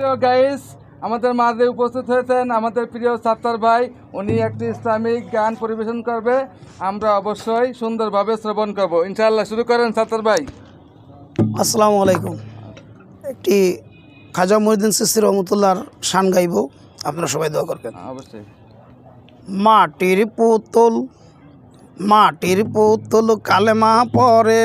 প্রিয় গাইস আমাদের মাঝে উপস্থিত হয়েছেন আমাদের প্রিয় সাত্তার ভাই। উনি একটি ইসলামিক গান পরিবেশন করবে। আমরা অবশ্যই সুন্দরভাবে শ্রবণ করব। ইনশাআল্লাহ শুরু করেন সাত্তার ভাই। আসসালামু আলাইকুম। একটি খাজা মহিউদ্দিন সিস্তি রহমতুল্লাহর শান গাইব। আপনারা সবাই দোয়া করবেন। অবশ্যই। মাটির পুতুল মাটির পুতুল কালেমা পরে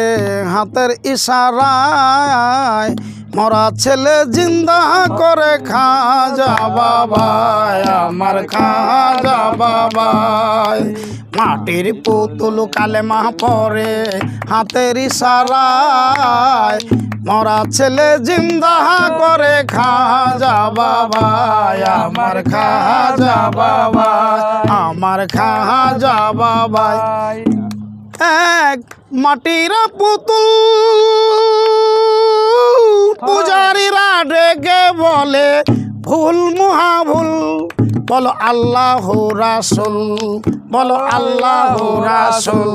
হাতের ইশারায় মরা ছেলে জিন্দা করে খাজা বাবাই, আমার খাজা বাবাই। মাটির পুতুল কালেমা পরে হাতের ইশারায়, মরা ছেলে জিন্দা করে খাজা বাবাই, আমার খাজা বাবাই, আমার খাজা বাবাই। এক মাটির পুতুল ডেকে বলে, ভুল মহা ভুল। বলো আল্লাহ রাসুল, বলো আল্লাহ রাসুল,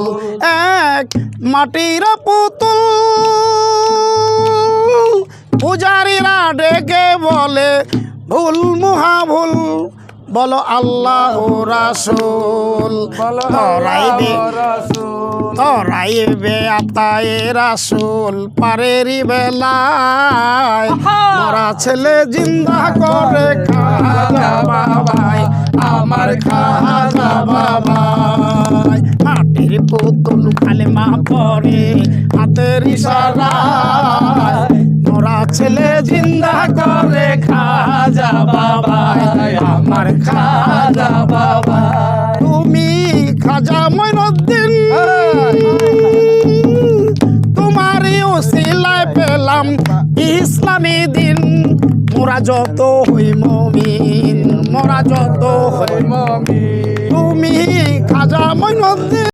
এক মাটির পুতুল। পূজারীরা ডেকে বলে, ভুল মহা ভুল। বলো আল্লাহ রাসুল। ধরাইবে। তরাইবে আতায়ে রাসুল পারেরি বেলায়। মরা ছেলে জিন্দা করে খাজা বাবাই আমার খাজা বাবাই মাটির পুতুল খালে মা পরে হাতের ইশারায়। মরা ছেলে জিন্দা করে খাজা বাবাই খাজা বাবা তুমি খাজা মইনুদ্দিন। তোমারই ওসিলায় পেলাম ইসলামী দিন। মোরা যত হই মমিন, মোরা যত হই মমিন। তুমি খাজা মইনুদ্দিন।